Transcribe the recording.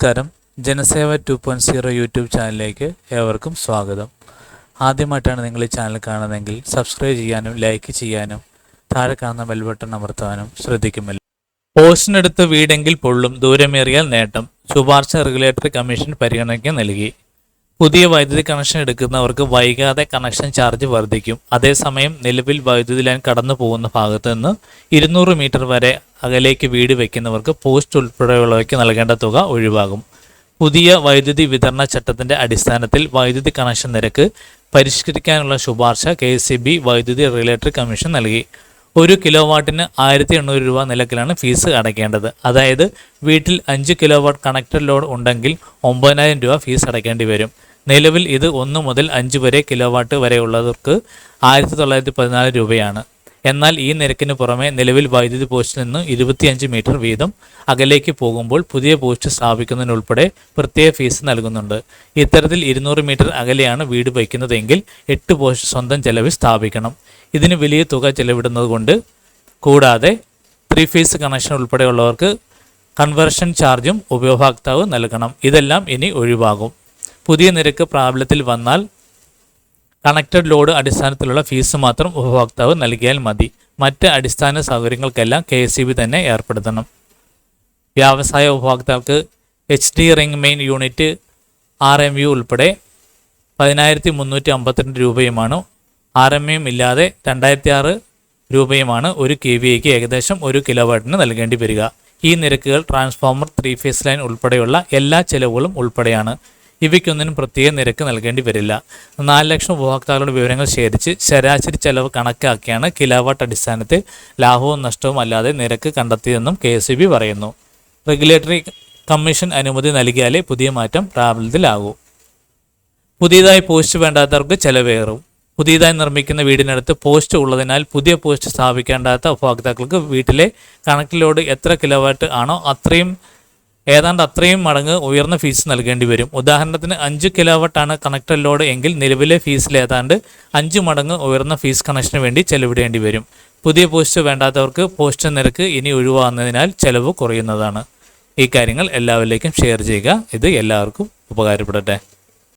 നമസ്കാരം. Janaseva two point zero YouTube ചാനലിലേക്ക് ഏവർക്കും സ്വാഗതം. ആദ്യമായിട്ടാണ് നിങ്ങൾ ഈ ചാനൽ കാണുന്നതെങ്കിൽ സബ്സ്ക്രൈബ് ചെയ്യാനും ലൈക്ക് ചെയ്യാനും താഴെ കാണുന്ന ബെൽ ബട്ടൺ അമർത്താനും ശ്രദ്ധിക്കുമല്ലോ. പോസ്റ്റിനടുത്ത് വീടെങ്കിൽ പൊള്ളും ദൂരമേറിയാൽ നേട്ടം. ശുപാർശ റെഗുലേറ്ററി കമ്മീഷൻ പരിഗണനയ്ക്ക് നൽകി. പുതിയ വൈദ്യുതി കണക്ഷൻ എടുക്കുന്നവർക്ക് വൈകാതെ കണക്ഷൻ ചാർജ് വർദ്ധിക്കും. അതേസമയം നിലവിൽ വൈദ്യുതി ലൈൻ കടന്നു പോകുന്ന ഭാഗത്ത് നിന്ന് ഇരുന്നൂറ് മീറ്റർ വരെ അകലേക്ക് വീട് വയ്ക്കുന്നവർക്ക് പോസ്റ്റ് ഉൾപ്പെടെയുള്ളവയ്ക്ക് നൽകേണ്ട തുക ഒഴിവാകും. പുതിയ വൈദ്യുതി വിതരണ ചട്ടത്തിന്റെ അടിസ്ഥാനത്തിൽ വൈദ്യുതി കണക്ഷൻ നിരക്ക് പരിഷ്കരിക്കാനുള്ള ശുപാർശ കെ വൈദ്യുതി റെഗുലേറ്ററി കമ്മീഷൻ നൽകി. ഒരു കിലോ വാട്ടിന് ആയിരത്തി എണ്ണൂറ് രൂപ നിലക്കിലാണ് ഫീസ് അടയ്ക്കേണ്ടത്. അതായത് വീട്ടിൽ അഞ്ച് കിലോ വാട്ട് കണക്റ്റഡ് ലോഡ് ഉണ്ടെങ്കിൽ ഒമ്പതിനായിരം രൂപ ഫീസ് അടയ്ക്കേണ്ടി വരും. നിലവിൽ ഇത് ഒന്ന് മുതൽ അഞ്ച് വരെ കിലോ വാട്ട് വരെയുള്ളവർക്ക് ആയിരത്തി തൊള്ളായിരത്തി പതിനാല് രൂപയാണ്. എന്നാൽ ഈ നിരക്കിന് പുറമെ നിലവിൽ വൈദ്യുതി പോസ്റ്റിൽ നിന്ന് ഇരുപത്തിയഞ്ച് മീറ്റർ വീതം അകലേക്ക് പോകുമ്പോൾ പുതിയ പോസ്റ്റ് സ്ഥാപിക്കുന്നതിനുൾപ്പെടെ പ്രത്യേക ഫീസ് നൽകുന്നുണ്ട്. ഇത്തരത്തിൽ ഇരുന്നൂറ് മീറ്റർ അകലെയാണ് വീട് വയ്ക്കുന്നതെങ്കിൽ എട്ട് പോസ്റ്റ് സ്വന്തം ചെലവിൽ സ്ഥാപിക്കണം. ഇതിന് വലിയ തുക ചെലവിടുന്നതുകൊണ്ട് കൂടാതെ ത്രീ ഫീസ് കണക്ഷൻ ഉൾപ്പെടെയുള്ളവർക്ക് കൺവേർഷൻ ചാർജും ഉപഭോക്താവ് നൽകണം. ഇതെല്ലാം ഇനി ഒഴിവാകും. പുതിയ നിരക്ക് പ്രാബല്യത്തിൽ വന്നാൽ കണക്റ്റഡ് ലോഡ് അടിസ്ഥാനത്തിലുള്ള ഫീസ് മാത്രം ഉപഭോക്താവ് നൽകിയാൽ മതി. മറ്റ് അടിസ്ഥാന സൗകര്യങ്ങൾക്കെല്ലാം കെ തന്നെ ഏർപ്പെടുത്തണം. വ്യാവസായ ഉപഭോക്താക്കൾക്ക് H D ring main unit R M U ഉൾപ്പെടെ പതിനായിരത്തി മുന്നൂറ്റി അമ്പത്തിരണ്ട് രൂപയുമാണ്. ആർ എം യു ഇല്ലാതെ രണ്ടായിരത്തി ആറ് രൂപയുമാണ് ഒരു കെ വി എക്ക് ഏകദേശം ഒരു കിലോ വാട്ടിന് നൽകേണ്ടി വരിക. ഈ നിരക്കുകൾ ട്രാൻസ്ഫോമർ ത്രീ ഫേസ് ലൈൻ ഉൾപ്പെടെയുള്ള എല്ലാ ചെലവുകളും ഉൾപ്പെടെയാണ്. ഇവയ്ക്കൊന്നിനും പ്രത്യേക നിരക്ക് നൽകേണ്ടി വരില്ല. നാല് ലക്ഷം ഉപഭോക്താക്കളുടെ വിവരങ്ങൾ ശേഖരിച്ച് ശരാശരി ചെലവ് കണക്കാക്കിയാണ് കിലോവാട്ട് അടിസ്ഥാനത്തിൽ ലാഭവും നഷ്ടവും അല്ലാതെ നിരക്ക് കണ്ടെത്തിയതെന്നും കെ പറയുന്നു. റെഗുലേറ്ററി കമ്മീഷൻ അനുമതി നൽകിയാലേ പുതിയ മാറ്റം പ്രാബല്യത്തിലാകൂ. പുതിയതായി പോസ്റ്റ് വേണ്ടാത്തവർക്ക് ചെലവേറും. പുതിയതായി നിർമ്മിക്കുന്ന വീടിനടുത്ത് പോസ്റ്റ് ഉള്ളതിനാൽ പുതിയ പോസ്റ്റ് സ്ഥാപിക്കേണ്ടാത്ത ഉപഭോക്താക്കൾക്ക് വീട്ടിലെ കണക്ട് ലോഡ് എത്ര കിലോവാട്ട് ആണോ അത്രയും ഏതാണ്ട് അത്രയും മടങ്ങ് ഉയർന്ന ഫീസ് നൽകേണ്ടി വരും. ഉദാഹരണത്തിന് അഞ്ച് കിലോവട്ടാണ് കണക്ടർ ലോഡ് എങ്കിൽ നിലവിലെ ഫീസിൽ ഏതാണ്ട് അഞ്ച് മടങ്ങ് ഉയർന്ന ഫീസ് കണക്ഷന് വേണ്ടി ചെലവിടേണ്ടി വരും. പുതിയ പോസ്റ്റ് വേണ്ടാത്തവർക്ക് പോസ്റ്റ് നിരക്ക് ഇനി ഒഴിവാകുന്നതിനാൽ ചെലവ് കുറയുന്നതാണ്. ഈ കാര്യങ്ങൾ എല്ലാവരിലേക്കും ഷെയർ ചെയ്യുക. ഇത് എല്ലാവർക്കും ഉപകാരപ്പെടട്ടെ.